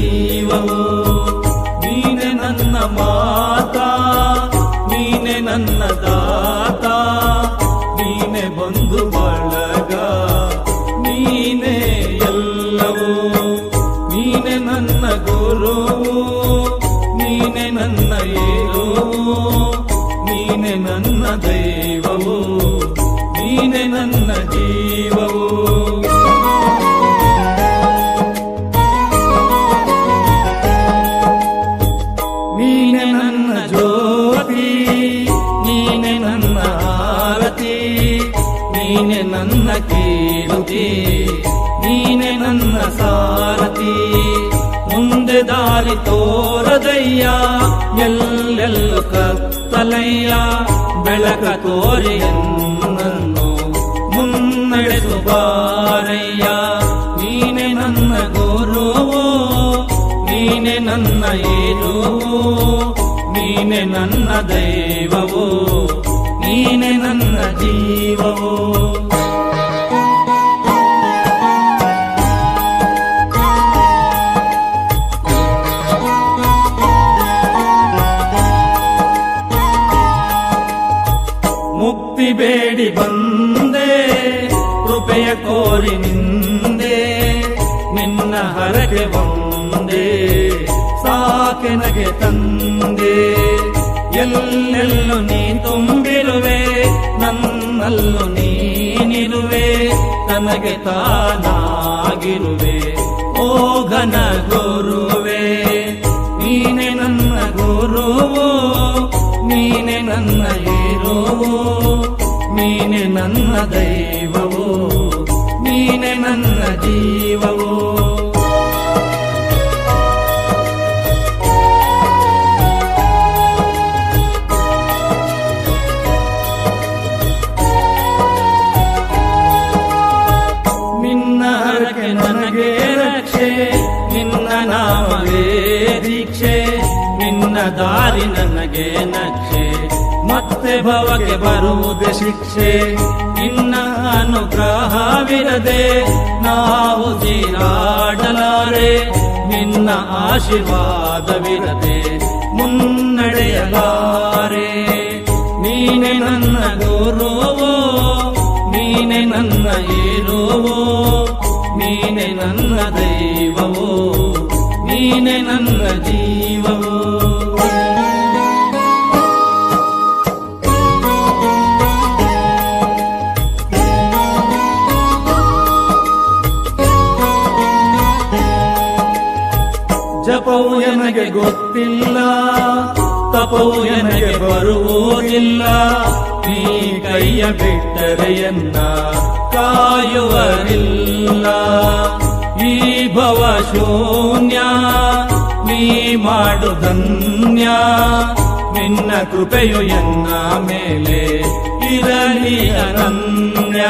ಜೀವವು ನೀನೆ ನನ್ನ ಮಾತಾ ನೀನೆ ನನ್ನ ದಾತ ನೀನೆ ಬಂಧು ಬಳಗ ನೀನೆ ನನ್ನ ಜ್ಯೋತಿ, ನೀನೆ ನನ್ನ ಆರತಿ, ನೀನೆ ನನ್ನ ಕೀರ್ತಿ, ನೀನೆ ನನ್ನ ಸಾರತಿ ಮುಂದೆ ದಾರಿ ತೋರದಯ್ಯ, ಎಲ್ಲೆಲ್ಲ ಕತ್ತಲಯ್ಯ, ಬೆಳಕ ತೋರಿ ನೀನೆ ನನ್ನ ದೈವವು ನನ್ನಲ್ಲೂ ನೀನಿರುವೆ ನಮಗೆ ತಾನಾಗಿರುವೆ. ಓ ಘನ ಗುರುವೆ, ನೀನೆ ನನ್ನ ಗುರುವು, ನೀನೆ ನನ್ನ ಹೀರೋವು, ನೀನೆ ನನ್ನ ದೈವವು, ನೀನೆ ನನ್ನ ಜೀವವು. ದಾರಿ ನನಗೆ ನಕ್ಷೆ. ಮತ್ತೆ ಭವಕ್ಕೆ ಬರುವುದೇ ಶಿಕ್ಷೆ. ನಿನ್ನ ಅನುಗ್ರಹವಿರದೆ ನಾವು ತೀರಾಡಲಾರೆ ನಿನ್ನ ಆಶೀರ್ವಾದವಿರದೆ ಮುನ್ನಡೆಯಲಾರೆ. ನೀನೆ ನನ್ನ ಗುರುವೋ, ನೀನೆ ನನ್ನ ಏರುವೋ ನೀನೆ ನನ್ನ ದೈವವೋ, ನೀನೆ ನನ್ನ ನನಗೆ ಗೊತ್ತಿಲ್ಲ, ತಪವು ನನಗೆ ಬರುವುದಿಲ್ಲ. ನೀ ಕೈಯ ಬಿಟ್ಟರೆಯನ್ನ ಕಾಯುವರಿಲ್ಲ ಈ ಭವ ಶೂನ್ಯ, ನೀ ಮಾಡು ಧನ್ಯ. ನಿನ್ನ ಕೃಪೆಯು ಎನ್ನ ಮೇಲೆ ಇರಲಿ ಅನನ್ಯ.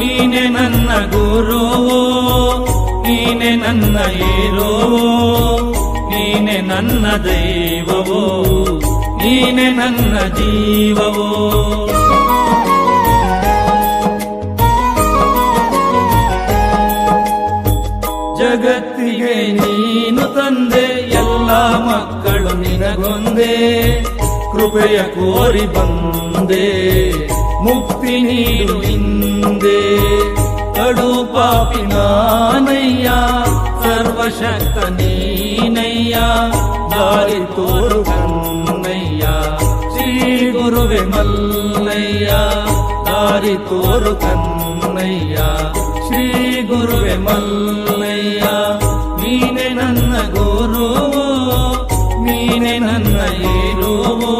ನೀನೆ ನನ್ನ ಗುರುವು, ನೀನೆ ನನ್ನ ಏರುವು ನೀನೆ ನನ್ನ ದೈವವೋ, ನೀನೆ ನನ್ನ ಜೀವವೋ. ಜಗತ್ತಿಗೆ ನೀನು ತಂದೆ, ಎಲ್ಲ ಮಕ್ಕಳು ನಿನಗೊಂದೇ. ಕೃಪೆಯ ಕೋರಿ ಬಂದೆ, ಮುಕ್ತಿ ನೀನು ಹಿಂದೆ. ಕಡು ಪಾಪಿ ನಾನಯ್ಯ, ಸರ್ವಶಕ್ತ ನೀನಯ್ಯ ದಾರಿ ತೋರು ಕನ್ನಯ್ಯ ಶ್ರೀ ಗುರುವೆ ಮಲ್ಲಯ್ಯ ದಾರಿ ತೋರು ಕನ್ನಯ್ಯ ಶ್ರೀ ಗುರುವೆ ಮಲ್ಲಯ್ಯ ನೀನೆ ನನ್ನ ಗುರುವು ನೀನೆ ನನ್ನ ಏರುವು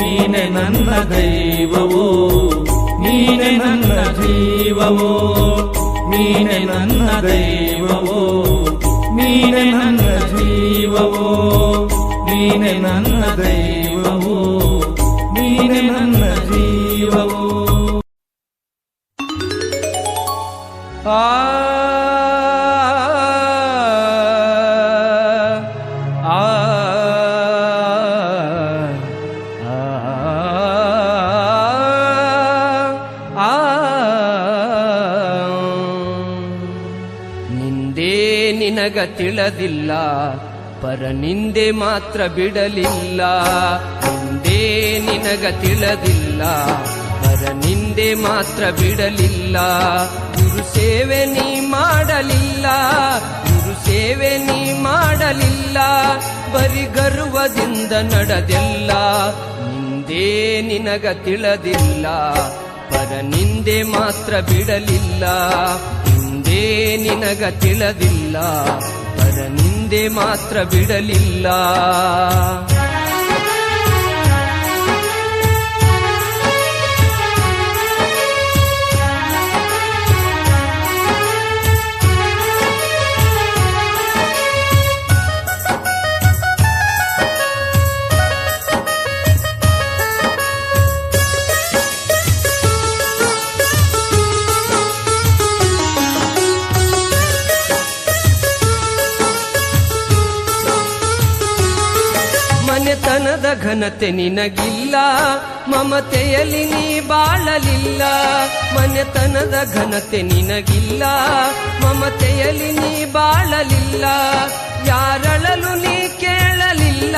ನೀನೆ ನನ್ನ ದೈವವು ನೀನೆ ನನ್ನ ಜೀವವು ನೀನೆ ನನ್ನ ದೈವವು ನೀನೆ ನನ್ನ ಜೀವವು ನೀನೆ ನನ್ನ ದೈವವೋ ನೀನೆ ನನ್ನ ಜೀವವೋ ಆ ನಿನಗ ತಿಳಿದಿಲ್ಲ ಪರ ನಿಂದೆ ಮಾತ್ರ ಬಿಡಲಿಲ್ಲ, ಮುಂದೆ ನಿನಗ ತಿಳದಿಲ್ಲ. ಪರ ನಿಂದೆ ಮಾತ್ರ ಬಿಡಲಿಲ್ಲ, ಗುರು ಸೇವೆ ನೀ ಮಾಡಲಿಲ್ಲ, ಗುರು ಸೇವೆ ನೀ ಮಾಡಲಿಲ್ಲ. ಬರಿ ಗರ್ವದಿಂದ ನಡೆದೆಲ್ಲ ನಿಂದೇ ನಿನಗ ತಿಳದಿಲ್ಲ. ಪರ ನಿಂದೆ ಮಾತ್ರ ಬಿಡಲಿಲ್ಲ, ಮುಂದೆ ನಿನಗ ತಿಳಿದಿಲ್ಲ. ನಿಂದೆ ಮಾತ್ರ ಬಿಡಲಿಲ್ಲ. ಮನೆತನದ ಘನತೆ ನಿನಗಿಲ್ಲ, ಮಮತೆಯಲ್ಲಿ ನೀ ಬಾಳಲಿಲ್ಲ, ಮನೆತನದ ಘನತೆ ನಿನಗಿಲ್ಲ, ಮಮತೆಯಲ್ಲಿ ನೀ ಬಾಳಲಿಲ್ಲ, ಯಾರಳಲು ನೀ ಕೇಳಲಿಲ್ಲ,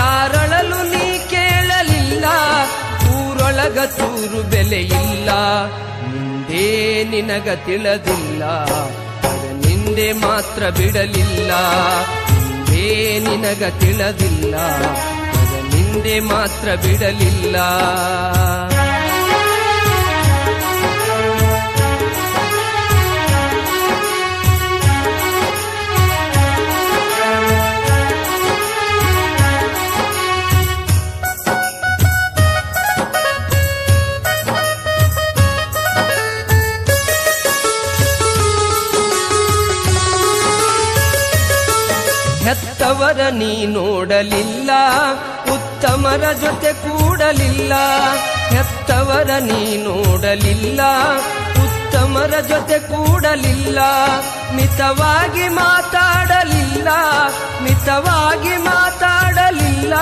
ಯಾರಳಲು ನೀ ಕೇಳಲಿಲ್ಲ, ಊರೊಳಗ ತೂರು ಬೆಲೆಯಿಲ್ಲ ನಿಂದೇ ನಿನಗ ತಿಳದಿಲ್ಲ ನಿಂದೆ ಮಾತ್ರ ಬಿಡಲಿಲ್ಲ ನಿನಗ ತಿಳಿದಿಲ್ಲ. ನಿಂದೆ ಮಾತ್ರ ಬಿಡಲಿಲ್ಲ. ಹೆತ್ತವರ ನೀ ನೋಡಲಿಲ್ಲ. ಉತ್ತಮರ ಜೊತೆ ಕೂಡಲಿಲ್ಲ, ಹೆತ್ತವರ ನೀ ನೋಡಲಿಲ್ಲ. ಉತ್ತಮರ ಜೊತೆ ಕೂಡಲಿಲ್ಲ, ಮಿತವಾಗಿ ಮಾತಾಡಲಿಲ್ಲ ಮಿತವಾಗಿ ಮಾತಾಡಲಿಲ್ಲ.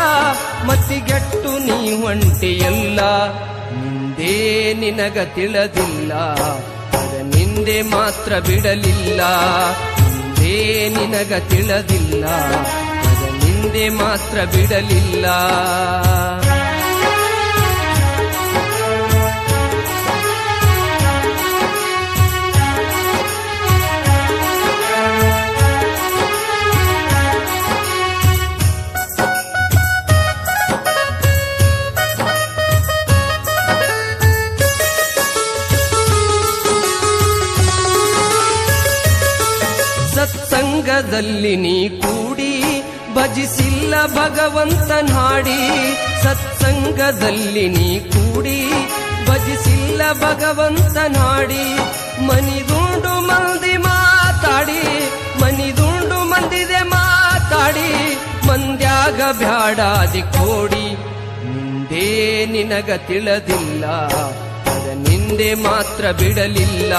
ಮತಿಗೆಟ್ಟು ನೀ ಒಂಟಿಯಲ್ಲ, ನಿಂದೇ ನಿನಗ ತಿಳಿದಿಲ್ಲ, ಅದ ನಿಂದೆ ಮಾತ್ರ ಬಿಡಲಿಲ್ಲ, ನಿಂದೇ ನಿನಗ ತಿಳಿದಿಲ್ಲ. ಅದ ಮಾತ್ರ ಬಿಡಲಿಲ್ಲ. ಭಗವಂತನ ಹಾಡಿ ಸತ್ಸಂಗದಲ್ಲಿ ನೀ ಕೂಡಿ, ಭಜಿಸಿಲ್ಲ ಭಗವಂತನ ಹಾಡಿ ಮನಿದುಂಡು ಮಂದಿ ಮಾತಾಡಿ, ಮನಿದುಂಡು ಮಂದಿದೆ ಮಾತಾಡಿ, ಮಂದ್ಯಾಗ ಬ್ಯಾಡಾದಿ ಕೋಡಿ. ನಿಂದೇ ನಿನಗ ತಿಳದಿಲ್ಲ, ಅದ ನಿಂದೆ ಮಾತ್ರ ಬಿಡಲಿಲ್ಲ.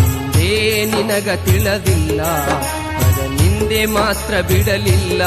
ನಿಂದೇ ನಿನಗ ತಿಳದಿಲ್ಲ, ಅದ ನಿಂದೆ ಮಾತ್ರ ಬಿಡಲಿಲ್ಲ.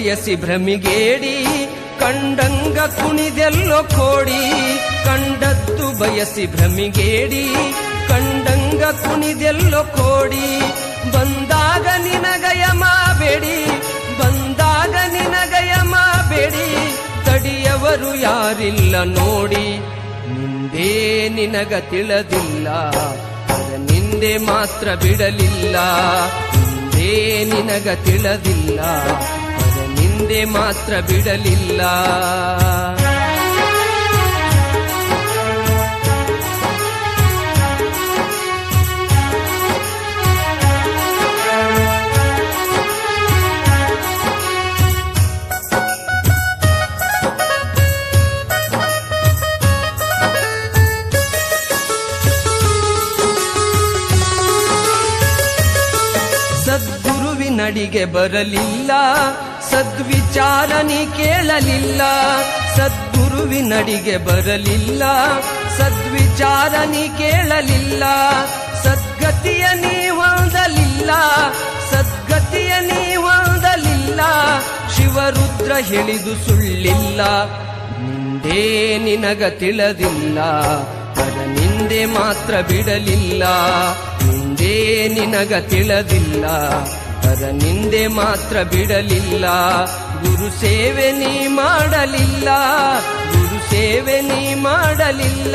ಬಯಸಿ ಭ್ರಮಿಗೇಡಿ, ಕಂಡಂಗ ಕುಣಿದೆಲ್ಲೋ ಕೋಡಿ, ಕಂಡದ್ದು ಬಯಸಿ ಭ್ರಮಿಗೇಡಿ, ಕಂಡಂಗ ಕುಣಿದೆಲ್ಲೋ ಕೋಡಿ, ಬಂದಾಗ ನಿನಗಯ ಮಾಬೇಡಿ, ಬಂದಾಗ ನಿನಗಯ ಮಾಬೇಡಿ, ತಡಿಯವರು ಯಾರಿಲ್ಲ ನೋಡಿ, ನಿಂದೇ ನಿನಗ ತಿಳದಿಲ್ಲ ನಿಂದೆ ಮಾತ್ರ ಬಿಡಲಿಲ್ಲ, ನಿಂದೇ ನಿನಗ ತಿಳಿದಿಲ್ಲ. ಹಿಂದೆ ಮಾತ್ರ ಬಿಡಲಿಲ್ಲ. ಅಡಿಗೆ ಬರಲಿಲ್ಲ. ಸದ್ವಿಚಾರ ನೀ ಕೇಳಲಿಲ್ಲ, ಸದ್ಗುರುವಿನಡಿಗೆ ಬರಲಿಲ್ಲ ಸದ್ವಿಚಾರನಿ ಕೇಳಲಿಲ್ಲ, ಸದ್ಗತಿಯ ನೀ ಹೊಂದಲಿಲ್ಲ ಸದ್ಗತಿಯ ನೀ ಹೊಂದಲಿಲ್ಲ ಶಿವರುದ್ರ ಹೇಳಿದು ಸುಳ್ಳಿಲ್ಲ, ನಿಂದೆ ನಿನಗ ತಿಳದಿಲ್ಲ ಪರ ನಿಂದೆ ಮಾತ್ರ ಬಿಡಲಿಲ್ಲ, ನಿಂದೇ ನಿನಗ ತಿಳಿದಿಲ್ಲ. ಪರ ನಿಂದೆ ಮಾತ್ರ ಬಿಡಲಿಲ್ಲ. ಗುರು ಸೇವೆ ನೀ ಮಾಡಲಿಲ್ಲ. ಗುರು ಸೇವೆ ನೀ ಮಾಡಲಿಲ್ಲ.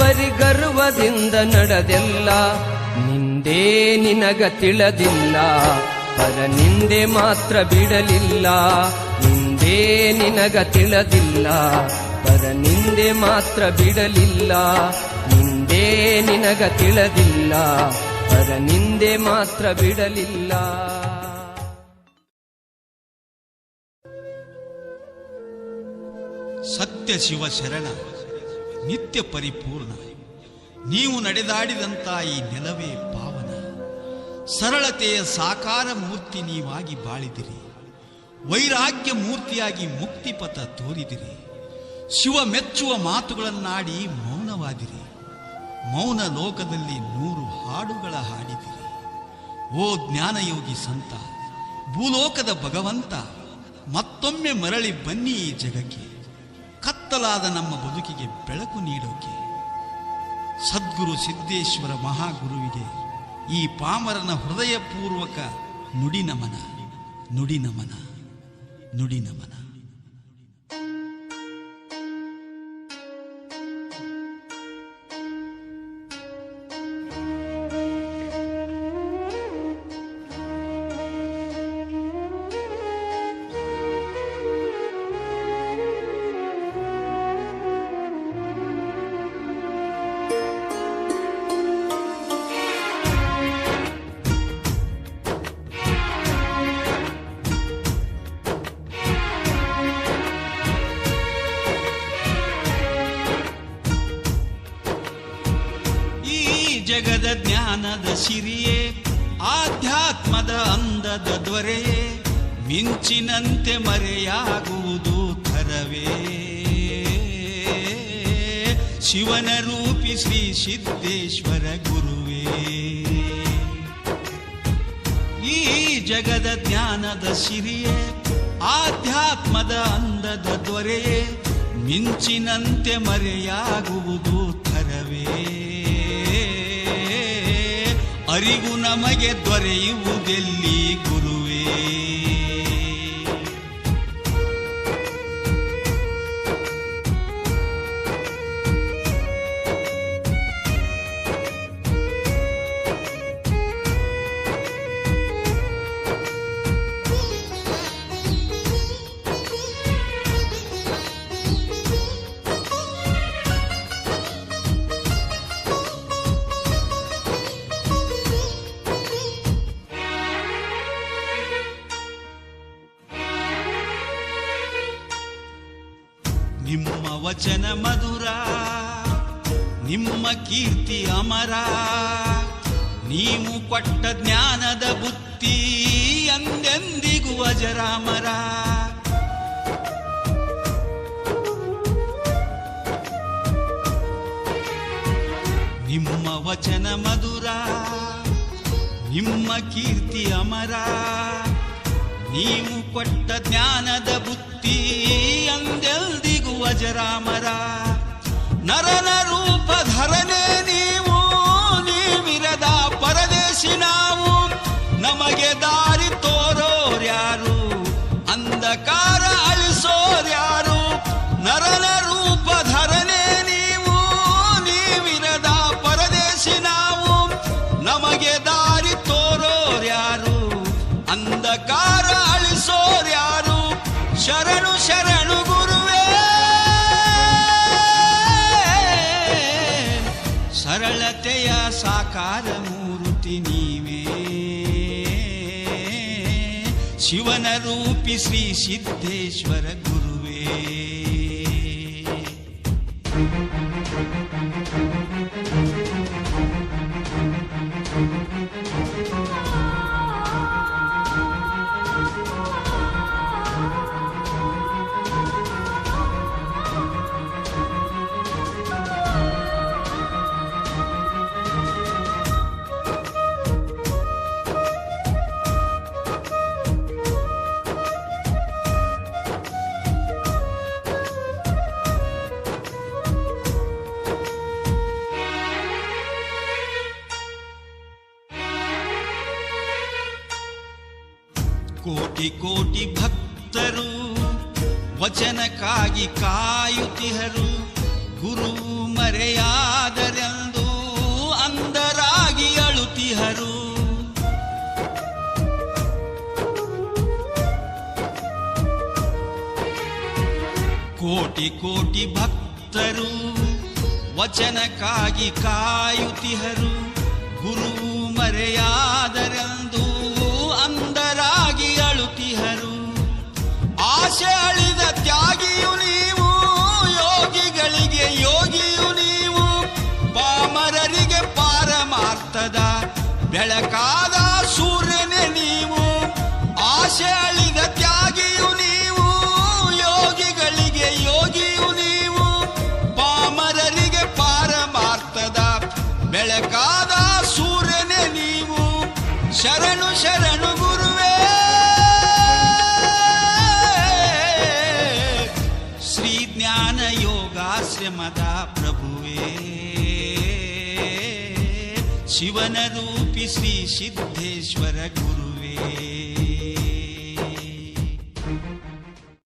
ಬರಿ ಗರ್ವದಿಂದ ನಡೆದೆಲ್ಲ. ನಿಂದೇ ನಿನಗ ತಿಳದಿಲ್ಲ. ಪರ ನಿಂದೆ ಮಾತ್ರ ಬಿಡಲಿಲ್ಲ. ನಿಂದೇ ನಿನಗ ತಿಳದಿಲ್ಲ. ಪರ ನಿಂದೆ ಮಾತ್ರ ಬಿಡಲಿಲ್ಲ. ನಿಂದೇ ನಿನಗ ತಿಳಿದಿಲ್ಲ. ಪರ ನಿಂದೆ ಮಾತ್ರ ಬಿಡಲಿಲ್ಲ. ಸತ್ಯ ಶಿವ ಶರಣ, ನಿತ್ಯ ಪರಿಪೂರ್ಣ. ನೀವು ನಡೆದಾಡಿದಂತ ಈ ನೆಲವೇ ಪಾವನ. ಸರಳತೆಯ ಸಾಕಾರ ಮೂರ್ತಿ ನೀವಾಗಿ ಬಾಳಿದಿರಿ. ವೈರಾಗ್ಯ ಮೂರ್ತಿಯಾಗಿ ಮುಕ್ತಿಪಥ ತೋರಿದಿರಿ. ಶಿವ ಮೆಚ್ಚುವ ಮಾತುಗಳನ್ನಾಡಿ ಮೌನವಾದಿರಿ. ಮೌನ ಲೋಕದಲ್ಲಿ ನೂರು ಹಾಡುಗಳ ಹಾಡಿದಿರಿ ಓ ಜ್ಞಾನಯೋಗಿ ಸಂತ, ಭೂಲೋಕದ ಭಗವಂತ, ಮತ್ತೊಮ್ಮೆ ಮರಳಿ ಬನ್ನಿ ಈ ಜಗಕ್ಕೆ. ಕತ್ತಲಾದ ನಮ್ಮ ಬದುಕಿಗೆ ಬೆಳಕು ನೀಡೋಕೆ. ಸದ್ಗುರು ಸಿದ್ದೇಶ್ವರ ಮಹಾಗುರುವಿಗೆ ಈ ಪಾಮರನ ಹೃದಯಪೂರ್ವಕ ನುಡಿ ನಮನ ನುಡಿ ನಮನ ನುಡಿ ನಮನ. ಜ್ಞಾನದ ಸಿರಿಯೇ, ಆಧ್ಯಾತ್ಮದ ಅಂದದ ದೊರೆಯೇ ಮಿಂಚಿನಂತೆ ಮರೆಯಾಗುವುದು ಥರವೇ ಶಿವನ ರೂಪಿ ಶ್ರೀ ಸಿದ್ದೇಶ್ವರ ಗುರುವೇ. ಈ ಜಗದ ಜ್ಞಾನದ ಸಿರಿಯೇ, ಆಧ್ಯಾತ್ಮದ ಅಂದದ ದೊರೆಯೇ ಮಿಂಚಿನಂತೆ ಮರೆಯಾಗುವುದು ಥರವೇ ಅರಿವು ನಮಗೆ ದೊರೆಯುವುದೆಲ್ಲಿ ಗುರುವೇ? ನಿಮ್ಮ ವಚನ ಮಧುರ, ನಿಮ್ಮ ಕೀರ್ತಿ ಅಮರ. ನೀವು ಕೊಟ್ಟ ಜ್ಞಾನದ ಬುತ್ತಿ ಎಂದೆಂದಿಗೂ ಅಜರಾಮರ. ನಿಮ್ಮ ವಚನ ಮಧುರ, ನಿಮ್ಮ ಕೀರ್ತಿ ಅಮರ. ನೀವು ಕೊಟ್ಟ ಜ್ಞಾನದ ಬುತ್ತಿ ಅಜರಾಮರ ನರನ ಸಾಕಾರ ಮೂರುತಿ ನೀವೇ. ಶಿವನ ರೂಪಿ ಶ್ರೀ ಸಿದ್ದೇಶ್ವರ ಗುರುವೇ. ವಚನಕ್ಕಾಗಿ ಕಾಯುತಿಹರು ಗುರು ಮರೆಯಾದರೆಂದು ಅಂದರಾಗಿ ಅಳುತಿಹರು ಕೋಟಿ ಕೋಟಿ ಭಕ್ತರು ವಚನಕ್ಕಾಗಿ ಕಾಯುತಿಹರು ಗುರು ಮರೆಯಾದರೆಂದು ಅಂದರಾಗಿ ಅಳುತಿಹರು ಆಶೆ ಅಳಿದ ತ್ಯಾಗಿಯು ಬೆಳಕಾದ ಸೂರ್ಯನೇ ನೀವು ಆಶೆ ಅಳಿದ ತ್ಯಾಗಿಯು ನೀವು, ಯೋಗಿಗಳಿಗೆ ಯೋಗಿಯು ನೀವು, ಪಾಮರರಿಗೆ ಪಾರಮಾರ್ಥದ ಬೆಳಕಾದ ಸೂರ್ಯನೇ ನೀವು, ಶರಣು ಶರಣು ಗುರುವೇ. ಶ್ರೀ ಜ್ಞಾನ ಯೋಗಾಶ್ರಮದ ಪ್ರಭುವೇ, ಶಿವನ ರೂಪಿ ಶ್ರೀ ಸಿದ್ದೇಶ್ವರ ಗುರುವೇ